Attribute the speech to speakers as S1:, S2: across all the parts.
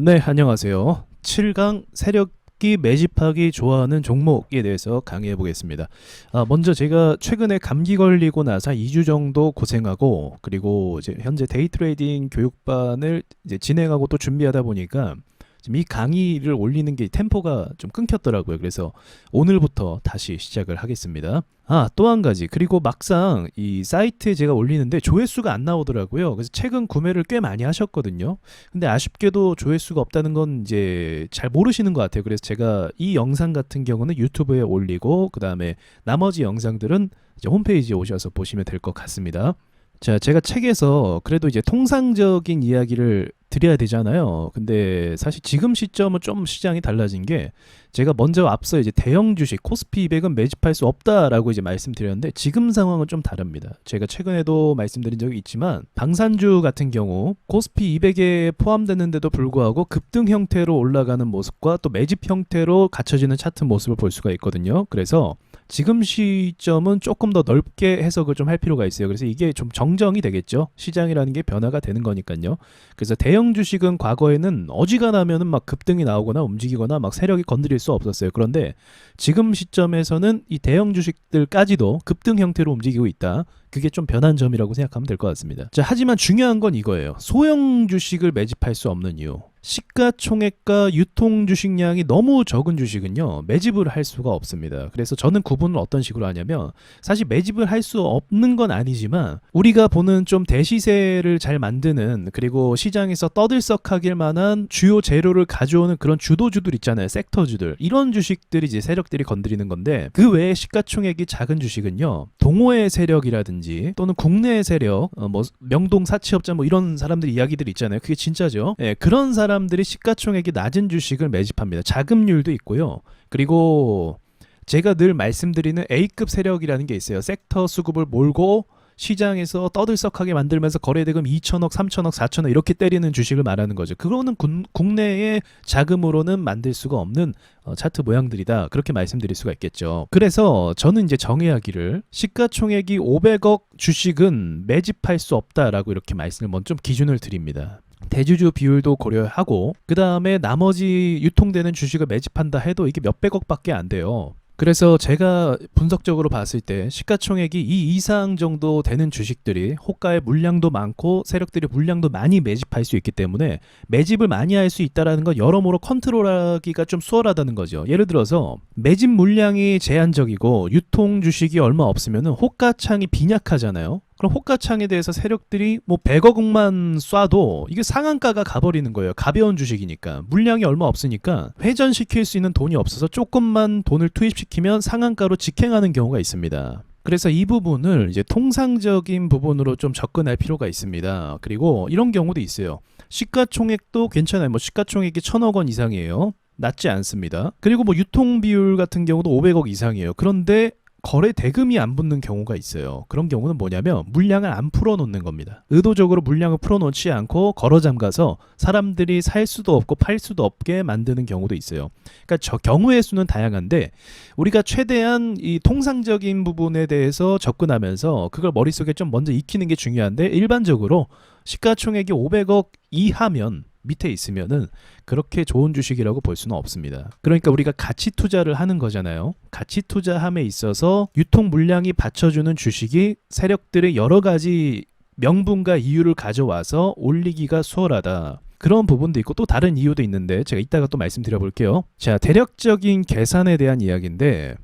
S1: 네, 안녕하세요. 7강 세력기 매집하기 좋아하는 종목에 대해서 강의해 보겠습니다. 아, 먼저 제가 최근에 감기 걸리고 나서 2주 정도 고생하고 그리고 이제 현재 데이 트레이딩 교육반을 이제 진행하고 또 준비하다 보니까 지금 이 강의를 올리는 게 템포가 좀 끊겼더라고요. 그래서 오늘부터 다시 시작을 하겠습니다. 아, 또 한 가지. 그리고 막상 이 사이트에 제가 올리는데 조회수가 안 나오더라고요. 그래서 최근 구매를 꽤 많이 하셨거든요. 근데 아쉽게도 조회수가 없다는 건 이제 잘 모르시는 것 같아요. 그래서 제가 이 영상 같은 경우는 유튜브에 올리고 그 다음에 나머지 영상들은 이제 홈페이지에 오셔서 보시면 될 것 같습니다. 자, 제가 책에서 그래도 이제 통상적인 이야기를 드려야 되잖아요. 근데 사실 지금 시점은 좀 시장이 달라진 게 제가 먼저 앞서 이제 대형 주식 코스피 200은 매집할 수 없다라고 이제 말씀드렸는데 지금 상황은 좀 다릅니다. 제가 최근에도 말씀드린 적이 있지만 방산주 같은 경우 코스피 200에 포함되는데도 불구하고 급등 형태로 올라가는 모습과 또 매집 형태로 갖춰지는 차트 모습을 볼 수가 있거든요. 그래서 지금 시점은 조금 더 넓게 해석을 좀 할 필요가 있어요. 그래서 이게 좀 정정이 되겠죠. 시장이라는 게 변화가 되는 거니까요. 그래서 대형 주식은 과거에는 어지간하면은 막 급등이 나오거나 움직이거나 막 세력이 건드릴 수 없었어요. 그런데 지금 시점에서는 이 대형 주식들까지도 급등 형태로 움직이고 있다. 그게 좀 변한 점이라고 생각하면 될 것 같습니다. 자, 하지만 중요한 건 이거예요. 소형 주식을 매집할 수 없는 이유. 시가총액과 유통 주식량이 너무 적은 주식은요 매집을 할 수가 없습니다. 그래서 저는 구분을 어떤 식으로 하냐면 사실 매집을 할 수 없는 건 아니지만 우리가 보는 좀 대시세를 잘 만드는 그리고 시장에서 떠들썩하길 만한 주요 재료를 가져오는 그런 주도주들 있잖아요. 섹터주들. 이런 주식들이 이제 세력들이 건드리는 건데 그 외에 시가총액이 작은 주식은요 동호회 세력이라든지 또는 국내 세력 어, 뭐 명동 사치업자 뭐 이런 사람들 이야기들 있잖아요. 그게 진짜죠? 예, 그런 사람 들이 시가총액이 낮은 주식을 매집합니다. 자금률도 있고요. 그리고 제가 늘 말씀드리는 A급 세력이라는 게 있어요. 섹터 수급을 몰고 시장에서 떠들썩하게 만들면서 거래대금 2천억, 3천억, 4천억 이렇게 때리는 주식을 말하는 거죠. 그거는 군- 국내의 자금으로는 만들 수가 없는 어, 차트 모양들이다. 그렇게 말씀드릴 수가 있겠죠. 그래서 저는 이제 정의하기를 시가총액이 500억 주식은 매집할 수 없다라고 이렇게 말씀을 먼저 좀 기준을 드립니다. 대주주 비율도 고려하고 그 다음에 나머지 유통되는 주식을 매집한다 해도 이게 몇백억밖에 안 돼요. 그래서 제가 분석적으로 봤을 때 시가총액이 이 이상 정도 되는 주식들이 호가의 물량도 많고 세력들이 물량도 많이 매집할 수 있기 때문에 매집을 많이 할 수 있다라는 건 여러모로 컨트롤하기가 좀 수월하다는 거죠. 예를 들어서 매집 물량이 제한적이고 유통 주식이 얼마 없으면은 호가창이 빈약하잖아요. 그럼 호가창에 대해서 세력들이 뭐 100억만 쏴도 이게 상한가가 가버리는 거예요. 가벼운 주식이니까. 물량이 얼마 없으니까 회전시킬 수 있는 돈이 없어서 조금만 돈을 투입시키면 상한가로 직행하는 경우가 있습니다. 그래서 이 부분을 이제 통상적인 부분으로 좀 접근할 필요가 있습니다. 그리고 이런 경우도 있어요. 시가총액도 괜찮아요. 뭐 시가총액이 천억 원 이상이에요. 낮지 않습니다. 그리고 뭐 유통 비율 같은 경우도 500억 이상이에요. 그런데 거래 대금이 안 붙는 경우가 있어요. 그런 경우는 뭐냐면 물량을 안 풀어놓는 겁니다. 의도적으로 물량을 풀어놓지 않고 걸어 잠가서 사람들이 살 수도 없고 팔 수도 없게 만드는 경우도 있어요. 그러니까 저 경우의 수는 다양한데 우리가 최대한 이 통상적인 부분에 대해서 접근하면서 그걸 머릿속에 좀 먼저 익히는 게 중요한데 일반적으로 시가총액이 500억 이하면 밑에 있으면은 그렇게 좋은 주식이라고 볼 수는 없습니다. 그러니까 우리가 가치 투자를 하는 거잖아요. 가치 투자함에 있어서 유통 물량이 받쳐주는 주식이 세력들의 여러 가지 명분과 이유를 가져와서 올리기가 수월하다. 그런 부분도 있고 또 다른 이유도 있는데 제가 이따가 또 말씀드려 볼게요. 자, 대략적인 계산에 대한 이야기인데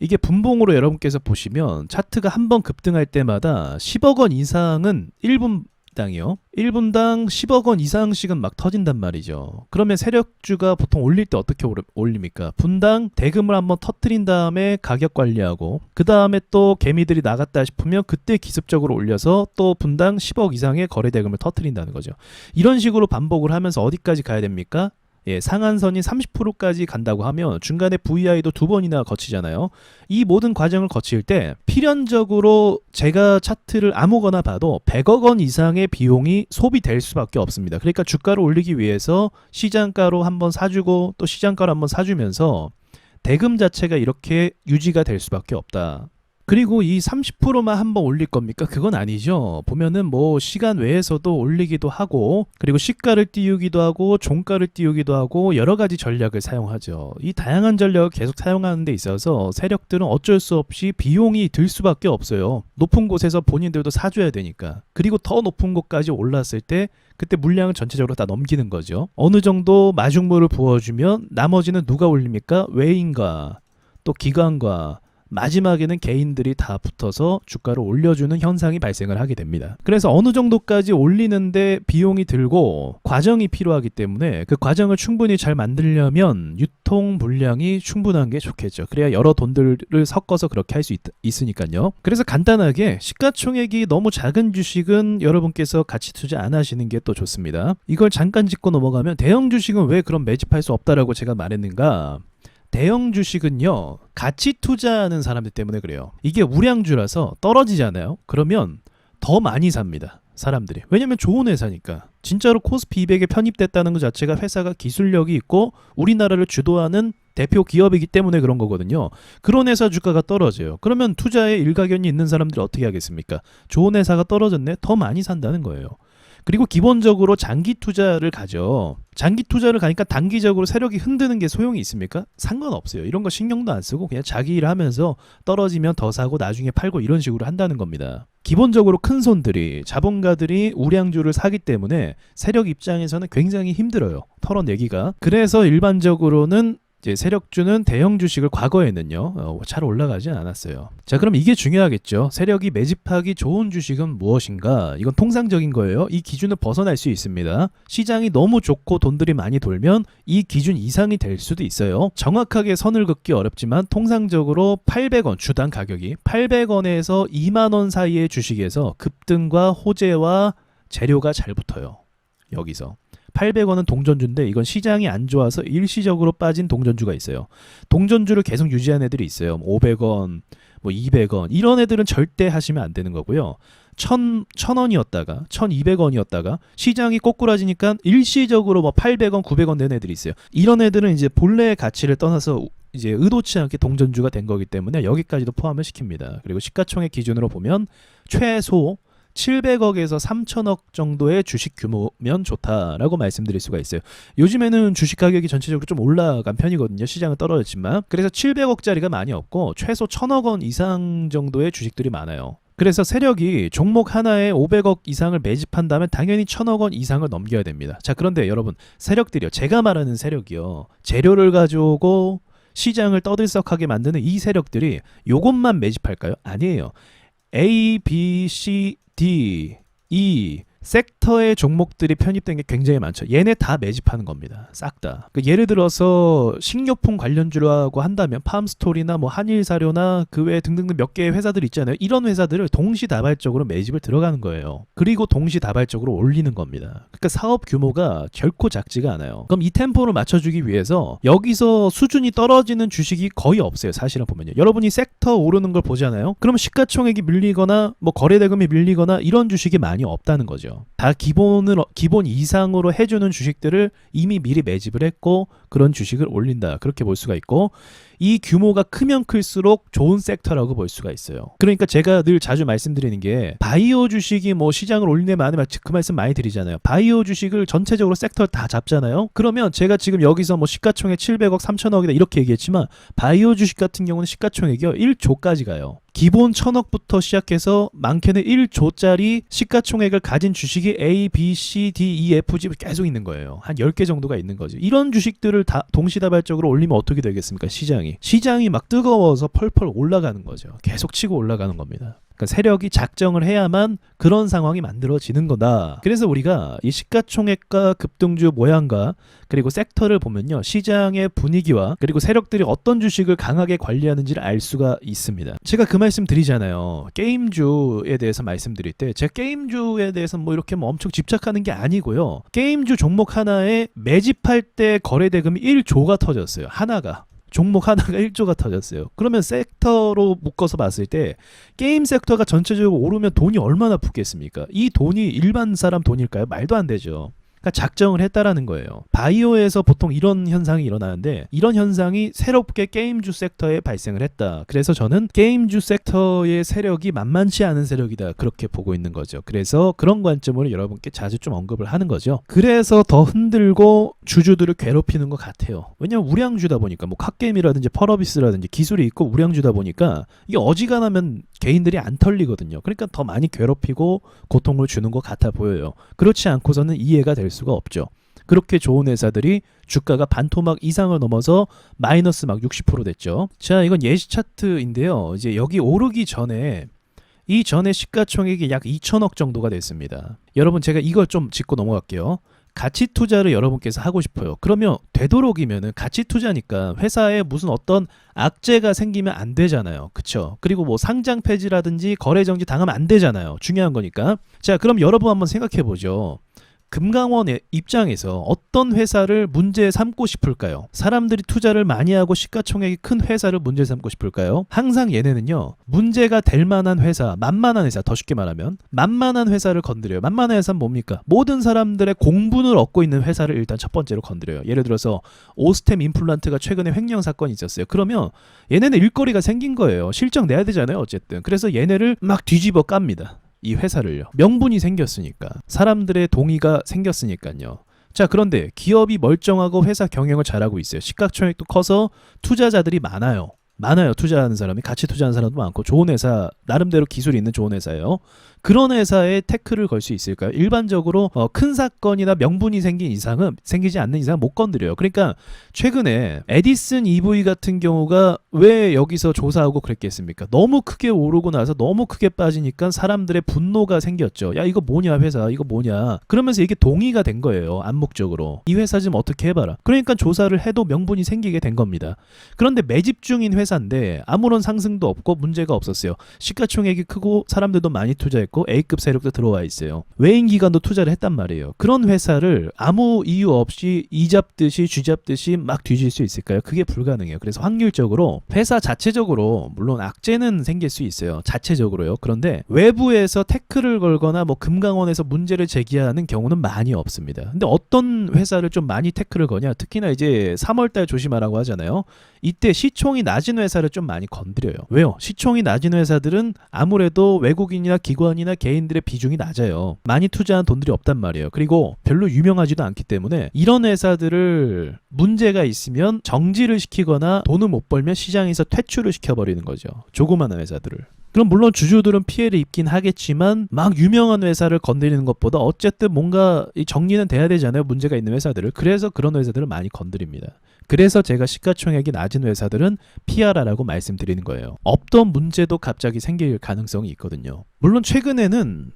S1: 이게 분봉으로 여러분께서 보시면 차트가 한 번 급등할 때마다 10억 원 이상은 1분 당이요. 1분당 10억 원 이상씩은 막 터진단 말이죠. 그러면 세력주가 보통 올릴 때 어떻게 올립니까? 분당 대금을 한번 터트린 다음에 가격 관리하고 그 다음에 또 개미들이 나갔다 싶으면 그때 기습적으로 올려서 또 분당 10억 이상의 거래 대금을 터트린다는 거죠. 이런 식으로 반복을 하면서 어디까지 가야 됩니까? 예, 상한선이 30%까지 간다고 하면 중간에 VI도 두 번이나 거치잖아요. 이 모든 과정을 거칠 때 필연적으로 제가 차트를 아무거나 봐도 100억 원 이상의 비용이 소비될 수밖에 없습니다. 그러니까 주가를 올리기 위해서 시장가로 한번 사주고 또 시장가로 한번 사주면서 대금 자체가 이렇게 유지가 될 수밖에 없다. 그리고 이 30%만 한번 올릴 겁니까? 그건 아니죠. 보면은 뭐 시간 외에서도 올리기도 하고 그리고 시가를 띄우기도 하고 종가를 띄우기도 하고 여러 가지 전략을 사용하죠. 이 다양한 전략을 계속 사용하는 데 있어서 세력들은 어쩔 수 없이 비용이 들 수밖에 없어요. 높은 곳에서 본인들도 사줘야 되니까. 그리고 더 높은 곳까지 올랐을 때 그때 물량을 전체적으로 다 넘기는 거죠. 어느 정도 마중물을 부어주면 나머지는 누가 올립니까? 외인과 또 기관과 마지막에는 개인들이 다 붙어서 주가를 올려주는 현상이 발생을 하게 됩니다. 그래서 어느 정도까지 올리는데 비용이 들고 과정이 필요하기 때문에 그 과정을 충분히 잘 만들려면 유통 물량이 충분한 게 좋겠죠. 그래야 여러 돈들을 섞어서 그렇게 할 수 있으니까요. 그래서 간단하게 시가총액이 너무 작은 주식은 여러분께서 가치 투자 안 하시는 게 또 좋습니다. 이걸 잠깐 짚고 넘어가면 대형 주식은 왜 그럼 매집할 수 없다라고 제가 말했는가? 대형 주식은요 가치 투자하는 사람들 때문에 그래요. 이게 우량주라서 떨어지잖아요. 그러면 더 많이 삽니다 사람들이. 왜냐면 좋은 회사니까. 진짜로 코스피 200에 편입됐다는 것 자체가 회사가 기술력이 있고 우리나라를 주도하는 대표 기업이기 때문에 그런 거거든요. 그런 회사 주가가 떨어져요. 그러면 투자에 일가견이 있는 사람들이 어떻게 하겠습니까? 좋은 회사가 떨어졌네 더 많이 산다는 거예요 그리고 기본적으로 장기 투자를 가죠. 장기 투자를 가니까 단기적으로 세력이 흔드는 게 소용이 있습니까? 상관없어요. 이런 거 신경도 안 쓰고 그냥 자기 일 하면서 떨어지면 더 사고 나중에 팔고 이런 식으로 한다는 겁니다. 기본적으로 큰 손들이 자본가들이 우량주를 사기 때문에 세력 입장에서는 굉장히 힘들어요. 털어내기가. 그래서 일반적으로는 이제 세력주는 대형 주식을 과거에는요 어, 잘 올라가지 않았어요. 자 그럼 이게 중요하겠죠. 세력이 매집하기 좋은 주식은 무엇인가? 이건 통상적인 거예요. 이 기준을 벗어날 수 있습니다. 시장이 너무 좋고 돈들이 많이 돌면 이 기준 이상이 될 수도 있어요. 정확하게 선을 긋기 어렵지만 통상적으로 800원 주당 가격이 800원에서 2만 원 사이의 주식에서 급등과 호재와 재료가 잘 붙어요. 여기서 800원은 동전주인데 이건 시장이 안 좋아서 일시적으로 빠진 동전주가 있어요. 동전주를 계속 유지한 애들이 있어요. 500원, 뭐 200원 이런 애들은 절대 하시면 안 되는 거고요. 1000, 1000원이었다가 1200원이었다가 시장이 꼬꾸라지니까 일시적으로 뭐 800원, 900원 된 애들이 있어요. 이런 애들은 이제 본래의 가치를 떠나서 이제 의도치 않게 동전주가 된 거기 때문에 여기까지도 포함을 시킵니다. 그리고 시가총액 기준으로 보면 최소 700억에서 3천억 정도의 주식 규모면 좋다라고 말씀드릴 수가 있어요. 요즘에는 주식 가격이 전체적으로 좀 올라간 편이거든요. 시장은 떨어졌지만. 그래서 700억짜리가 많이 없고 최소 1000억 원 이상 정도의 주식들이 많아요. 그래서 세력이 종목 하나에 500억 이상을 매집한다면 당연히 1000억 원 이상을 넘겨야 됩니다. 자, 그런데 여러분, 세력들이요. 제가 말하는 세력이요. 재료를 가져오고 시장을 떠들썩하게 만드는 이 세력들이 요것만 매집할까요? 아니에요. A, B, C, D, E 섹터의 종목들이 편입된 게 굉장히 많죠. 얘네 다 매집하는 겁니다. 싹 다. 그 예를 들어서 식료품 관련주라고 한다면 팜스토리나 뭐 한일사료나 그외 등등등 몇 개의 회사들 있잖아요. 이런 회사들을 동시다발적으로 매집을 들어가는 거예요. 그리고 동시다발적으로 올리는 겁니다. 그러니까 사업 규모가 결코 작지가 않아요. 그럼 이 템포를 맞춰주기 위해서 여기서 수준이 떨어지는 주식이 거의 없어요. 사실은 보면요. 여러분이 섹터 오르는 걸 보잖아요. 그럼 시가총액이 밀리거나 뭐 거래대금이 밀리거나 이런 주식이 많이 없다는 거죠. 거죠. 다 기본을 기본 이상으로 해주는 주식들을 이미 미리 매집을 했고 그런 주식을 올린다 그렇게 볼 수가 있고 이 규모가 크면 클수록 좋은 섹터라고 볼 수가 있어요. 그러니까 제가 늘 자주 말씀드리는 게 바이오 주식이 뭐 시장을 올리네 마네 그 말씀 많이 드리잖아요. 바이오 주식을 전체적으로 섹터 다 잡잖아요. 그러면 제가 지금 여기서 뭐 시가총액 700억 3천억이다 이렇게 얘기했지만 바이오 주식 같은 경우는 시가총액이요 1조까지 가요. 기본 천억부터 시작해서 많게는 1조짜리 시가총액을 가진 주식이 A, B, C, D, E, F, G 계속 있는 거예요. 한 10개 정도가 있는 거죠. 이런 주식들을 다 동시다발적으로 올리면 어떻게 되겠습니까? 시장이. 시장이 막 뜨거워서 펄펄 올라가는 거죠. 계속 치고 올라가는 겁니다. 그러니까 세력이 작정을 해야만 그런 상황이 만들어지는 거다. 그래서 우리가 이 시가총액과 급등주 모양과 그리고 섹터를 보면요. 시장의 분위기와 그리고 세력들이 어떤 주식을 강하게 관리하는지를 알 수가 있습니다. 제가 그 말씀 드리잖아요. 게임주에 대해서 말씀드릴 때 제가 게임주에 대해서 뭐 이렇게 뭐 엄청 집착하는 게 아니고요. 게임주 종목 하나에 매집할 때 거래 대금이 1조가 터졌어요. 하나가. 종목 하나가 1조가 터졌어요. 그러면 섹터로 묶어서 봤을 때 게임 섹터가 전체적으로 오르면 돈이 얼마나 붙겠습니까? 이 돈이 일반 사람 돈일까요? 말도 안 되죠. 그러니까 작정을 했다라는 거예요. 바이오에서 보통 이런 현상이 일어나는데 이런 현상이 새롭게 게임주 섹터에 발생을 했다. 그래서 저는 게임주 섹터의 세력이 만만치 않은 세력이다. 그렇게 보고 있는 거죠. 그래서 그런 관점으로 여러분께 자주 좀 언급을 하는 거죠. 그래서 더 흔들고 주주들을 괴롭히는 것 같아요. 왜냐면 우량주다 보니까 뭐 카게임이라든지 펄어비스라든지 기술이 있고 우량주다 보니까 이게 어지간하면 개인들이 안 털리거든요. 그러니까 더 많이 괴롭히고 고통을 주는 것 같아 보여요. 그렇지 않고서는 이해가 될 수가 없죠. 그렇게 좋은 회사들이 주가가 반토막 이상을 넘어서 마이너스 막 60% 됐죠. 자, 이건 예시 차트인데요. 이제 여기 오르기 전에 이 전에 시가총액이 약 2천억 정도가 됐습니다. 여러분 제가 이걸 좀 짚고 넘어갈게요. 가치 투자를 여러분께서 하고 싶어요. 그러면 되도록이면은 가치 투자니까 회사에 무슨 어떤 악재가 생기면 안 되잖아요. 그쵸? 그리고 뭐 상장 폐지라든지 거래 정지 당하면 안 되잖아요. 중요한 거니까. 자, 그럼 여러분 한번 생각해 보죠. 금강원의 입장에서 어떤 회사를 문제 삼고 싶을까요? 사람들이 투자를 많이 하고 시가총액이 큰 회사를 문제 삼고 싶을까요? 항상 얘네는요, 문제가 될 만한 회사, 만만한 회사, 더 쉽게 말하면, 만만한 회사를 건드려요. 만만한 회사는 뭡니까? 모든 사람들의 공분을 얻고 있는 회사를 일단 첫 번째로 건드려요. 예를 들어서, 오스템 임플란트가 최근에 횡령 사건이 있었어요. 그러면 얘네는 일거리가 생긴 거예요. 실적 내야 되잖아요, 어쨌든. 그래서 얘네를 막 뒤집어 깝니다. 이 회사를요. 명분이 생겼으니까. 사람들의 동의가 생겼으니까요. 자, 그런데 기업이 멀쩡하고 회사 경영을 잘하고 있어요. 시가총액도 커서 투자자들이 많아요. 많아요. 투자하는 사람이 같이 투자하는 사람도 많고 좋은 회사 나름대로 기술이 있는 좋은 회사예요. 그런 회사에 태클을 걸 수 있을까요? 일반적으로 어, 큰 사건이나 명분이 생긴 이상은 생기지 않는 이상 못 건드려요. 그러니까 최근에 에디슨 EV 같은 경우가 왜 여기서 조사하고 그랬겠습니까? 너무 크게 오르고 나서 너무 크게 빠지니까 사람들의 분노가 생겼죠. 야 이거 뭐냐 회사 이거 뭐냐 그러면서 이게 동의가 된 거예요. 암묵적으로 이 회사 좀 어떻게 해봐라. 그러니까 조사를 해도 명분이 생기게 된 겁니다. 그런데 매집 중인 회사인데 아무런 상승도 없고 문제가 없었어요. 시가총액이 크고 사람들도 많이 투자했고 A급 세력도 들어와 있어요. 외인 기관도 투자를 했단 말이에요. 그런 회사를 아무 이유 없이 이 잡듯이 쥐 잡듯이 막 뒤질 수 있을까요? 그게 불가능해요. 그래서 확률적으로 회사 자체적으로 물론 악재는 생길 수 있어요. 자체적으로요. 그런데 외부에서 태클을 걸거나 뭐 금강원에서 문제를 제기하는 경우는 많이 없습니다. 근데 어떤 회사를 좀 많이 태클을 거냐? 특히나 이제 3월달 조심하라고 하잖아요. 이때 시총이 낮은 회사를 좀 많이 건드려요. 왜요? 시총이 낮은 회사들은 아무래도 외국인이나 기관이 나 개인들의 비중이 낮아요. 많이 투자한 돈들이 없단 말이에요. 그리고 별로 유명하지도 않기 때문에 이런 회사들을 문제가 있으면 정지를 시키거나 돈을 못 벌면 시장에서 퇴출을 시켜버리는 거죠. 조그마한 회사들을. 그럼 물론 주주들은 피해를 입긴 하겠지만 막 유명한 회사를 건드리는 것보다 어쨌든 뭔가 이 정리는 돼야 되잖아요. 문제가 있는 회사들을. 그래서 그런 회사들을 많이 건드립니다. 그래서 제가 시가총액이 낮은 회사들은 피하라라고 말씀드리는 거예요. 없던 문제도 갑자기 생길 가능성이 있거든요. 물론 최근에는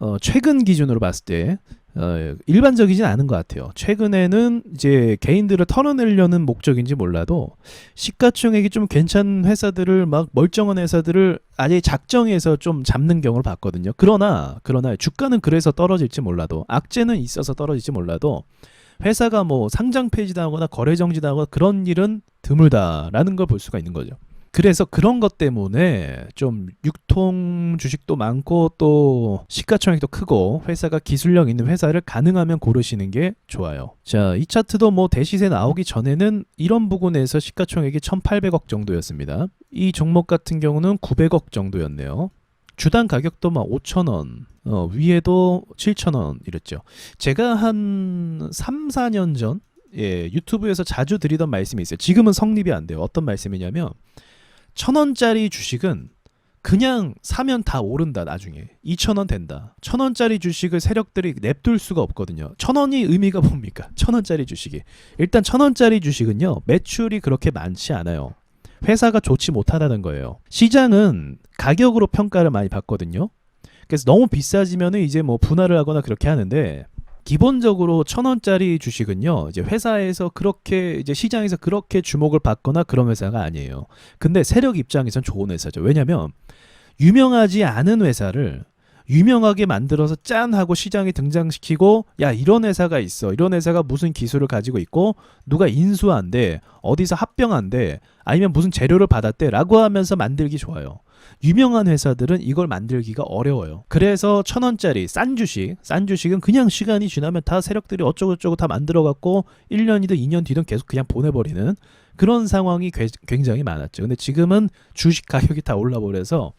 S1: 어, 최근 기준으로 봤을 때 어, 일반적이진 않은 것 같아요. 최근에는 이제 개인들을 털어내려는 목적인지 몰라도 시가총액이 좀 괜찮은 회사들을 막 멀쩡한 회사들을 아예 작정해서 좀 잡는 경우를 봤거든요. 그러나 그러나 주가는 그래서 떨어질지 몰라도 악재는 있어서 떨어질지 몰라도 회사가 뭐 상장 폐지당하거나 거래 정지당하거나 그런 일은 드물다라는 걸 볼 수가 있는 거죠. 그래서 그런 것 때문에 좀 유통 주식도 많고 또 시가총액도 크고 회사가 기술력 있는 회사를 가능하면 고르시는 게 좋아요. 자, 이 차트도 뭐 대시세 나오기 전에는 이런 부분에서 시가총액이 1,800억 정도였습니다. 이 종목 같은 경우는 900억 정도였네요. 주당 가격도 막 5,000원, 어, 위에도 7,000원 이랬죠. 제가 한 3, 4년 전 예, 유튜브에서 자주 드리던 말씀이 있어요. 지금은 성립이 안 돼요. 어떤 말씀이냐면 천 원짜리 주식은 그냥 사면 다 오른다 나중에 2천 원 된다. 천 원짜리 주식을 세력들이 냅둘 수가 없거든요. 천 원이 의미가 뭡니까? 천 원짜리 주식이 일단 천 원짜리 주식은요 매출이 그렇게 많지 않아요. 회사가 좋지 못하다는 거예요. 시장은 가격으로 평가를 많이 받거든요. 그래서 너무 비싸지면은 이제 뭐 분할을 하거나 그렇게 하는데 기본적으로 천 원짜리 주식은요 이제 회사에서 그렇게 이제 시장에서 그렇게 주목을 받거나 그런 회사가 아니에요. 근데 세력 입장에선 좋은 회사죠. 왜냐면 유명하지 않은 회사를 유명하게 만들어서 짠 하고 시장에 등장시키고 야 이런 회사가 있어 이런 회사가 무슨 기술을 가지고 있고 누가 인수한대 어디서 합병한대 아니면 무슨 재료를 받았대라고 하면서 만들기 좋아요 유명한 회사들은 이걸 만들기가 어려워요. 그래서 천 원짜리 싼 주식, 싼 주식은 그냥 시간이 지나면 다 세력들이 어쩌고저쩌고 다 만들어갖고 1년이든 2년 뒤든 계속 그냥 보내버리는 그런 상황이 괴- 굉장히 많았죠. 근데 지금은 주식 가격이 다 올라버려서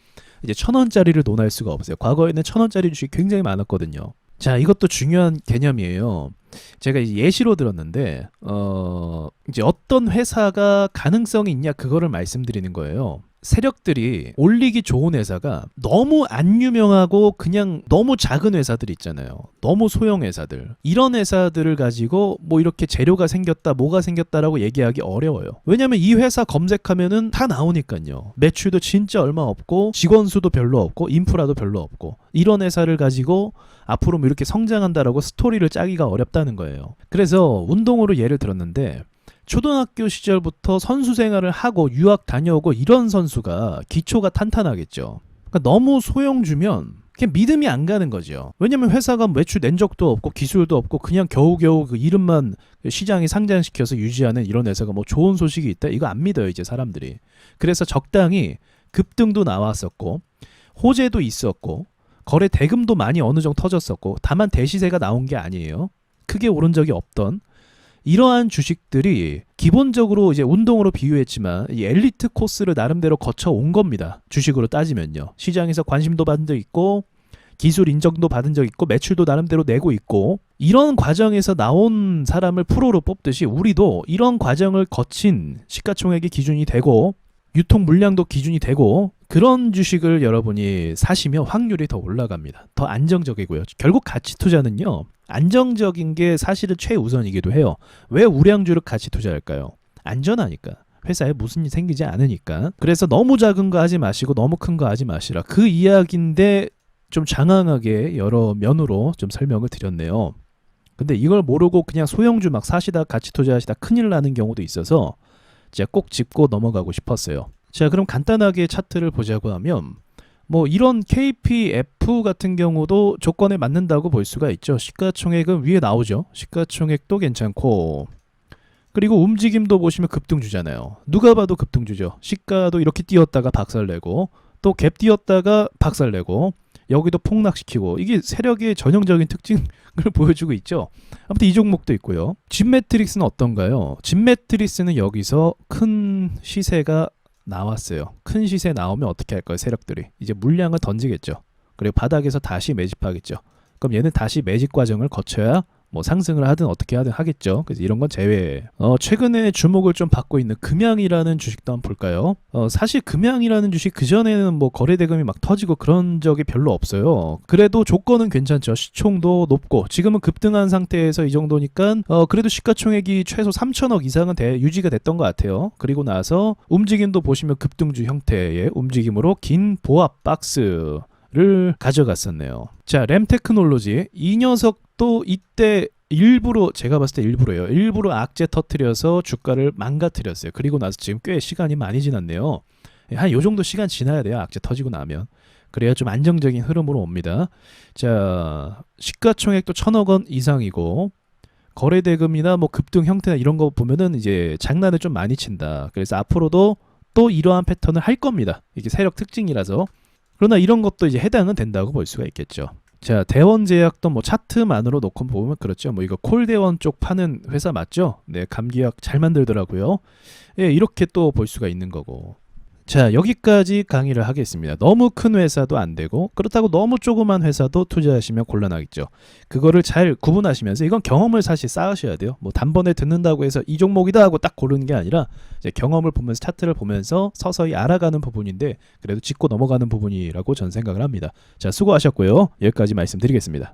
S1: 이제 천 원짜리를 논할 수가 없어요. 과거에는 천 원짜리 주식 굉장히 많았거든요. 자, 이것도 중요한 개념이에요. 제가 예시로 들었는데 어 이제 어떤 회사가 가능성이 있냐 그거를 말씀드리는 거예요. 세력들이 올리기 좋은 회사가 너무 안 유명하고 그냥 너무 작은 회사들 있잖아요. 너무 소형 회사들. 이런 회사들을 가지고 뭐 이렇게 재료가 생겼다, 뭐가 생겼다라고 얘기하기 어려워요. 왜냐면 이 회사 검색하면은 다 나오니까요. 매출도 진짜 얼마 없고 직원 수도 별로 없고 인프라도 별로 없고 이런 회사를 가지고 앞으로 뭐 이렇게 성장한다라고 스토리를 짜기가 어렵다는 거예요. 그래서 운동으로 예를 들었는데 초등학교 시절부터 선수 생활을 하고 유학 다녀오고 이런 선수가 기초가 탄탄하겠죠. 그러니까 너무 소형 주면 그냥 믿음이 안 가는 거죠. 왜냐면 회사가 매출 낸 적도 없고 기술도 없고 그냥 겨우겨우 그 이름만 시장에 상장시켜서 유지하는 이런 회사가 뭐 좋은 소식이 있다 이거 안 믿어요 이제 사람들이. 그래서 적당히 급등도 나왔었고 호재도 있었고 거래 대금도 많이 어느 정도 터졌었고 다만 대시세가 나온 게 아니에요. 크게 오른 적이 없던 이러한 주식들이 기본적으로 이제 운동으로 비유했지만 이 엘리트 코스를 나름대로 거쳐 온 겁니다. 주식으로 따지면요. 시장에서 관심도 받은 적 있고 기술 인정도 받은 적 있고 매출도 나름대로 내고 있고 이런 과정에서 나온 사람을 프로로 뽑듯이 우리도 이런 과정을 거친 시가총액이 기준이 되고 유통 물량도 기준이 되고 그런 주식을 여러분이 사시면 확률이 더 올라갑니다. 더 안정적이고요. 결국 가치 투자는요. 안정적인 게 사실은 최우선이기도 해요. 왜 우량주를 같이 투자할까요? 안전하니까. 회사에 무슨 일이 생기지 않으니까. 그래서 너무 작은 거 하지 마시고 너무 큰 거 하지 마시라. 그 이야기인데 좀 장황하게 여러 면으로 좀 설명을 드렸네요. 근데 이걸 모르고 그냥 소형주 막 사시다 같이 투자하시다 큰일 나는 경우도 있어서 제가 꼭 짚고 넘어가고 싶었어요. 자, 그럼 간단하게 차트를 보자고 하면 뭐 이런 KPF 같은 경우도 조건에 맞는다고 볼 수가 있죠. 시가총액은 위에 나오죠. 시가총액도 괜찮고 그리고 움직임도 보시면 급등주잖아요. 누가 봐도 급등주죠. 시가도 이렇게 뛰었다가 박살내고 또 갭 뛰었다가 박살내고 여기도 폭락시키고 이게 세력의 전형적인 특징을 보여주고 있죠. 아무튼 이 종목도 있고요. 진 매트릭스는 어떤가요? 진 매트릭스는 여기서 큰 시세가 나왔어요. 큰 시세 나오면 어떻게 할까요? 세력들이 이제 물량을 던지겠죠. 그리고 바닥에서 다시 매집하겠죠. 그럼 얘는 다시 매집 과정을 거쳐야 뭐 상승을 하든 어떻게 하든 하겠죠. 그래서 이런 건 제외. 어, 최근에 주목을 좀 받고 있는 금양이라는 주식도 한번 볼까요? 어, 사실 금양이라는 주식 그 전에는 뭐 거래 대금이 막 터지고 그런 적이 별로 없어요. 그래도 조건은 괜찮죠. 시총도 높고 지금은 급등한 상태에서 이 정도니까 어, 그래도 시가총액이 최소 3천억 이상은 돼, 유지가 됐던 것 같아요. 그리고 나서 움직임도 보시면 급등주 형태의 움직임으로 긴 보합 박스. 를 가져갔었네요. 자, 램 테크놀로지 이 녀석 도 이때 일부러 제가 봤을 때 일부러요. 일부러 악재 터트려서 주가를 망가뜨렸어요. 그리고 나서 지금 꽤 시간이 많이 지났네요. 한 요 정도 시간 지나야 돼요. 악재 터지고 나면. 그래야 좀 안정적인 흐름으로 옵니다. 자, 시가총액도 천억 원 이상이고 거래 대금이나 뭐 급등 형태나 이런 거 보면은 이제 장난을 좀 많이 친다. 그래서 앞으로도 또 이러한 패턴을 할 겁니다. 이게 세력 특징이라서. 그러나 이런 것도 이제 해당은 된다고 볼 수가 있겠죠. 자, 대원 제약도 뭐 차트만으로 놓고 보면 그렇죠. 뭐 이거 콜대원 쪽 파는 회사 맞죠? 네, 감기약 잘 만들더라고요. 예, 이렇게 또 볼 수가 있는 거고. 자, 여기까지 강의를 하겠습니다. 너무 큰 회사도 안 되고 그렇다고 너무 조그만 회사도 투자하시면 곤란하겠죠. 그거를 잘 구분하시면서 이건 경험을 사실 쌓으셔야 돼요. 뭐 단번에 듣는다고 해서 이 종목이다 하고 딱 고르는 게 아니라 이제 경험을 보면서 차트를 보면서 서서히 알아가는 부분인데 그래도 짚고 넘어가는 부분이라고 전 생각을 합니다. 자, 수고하셨고요. 여기까지 말씀드리겠습니다.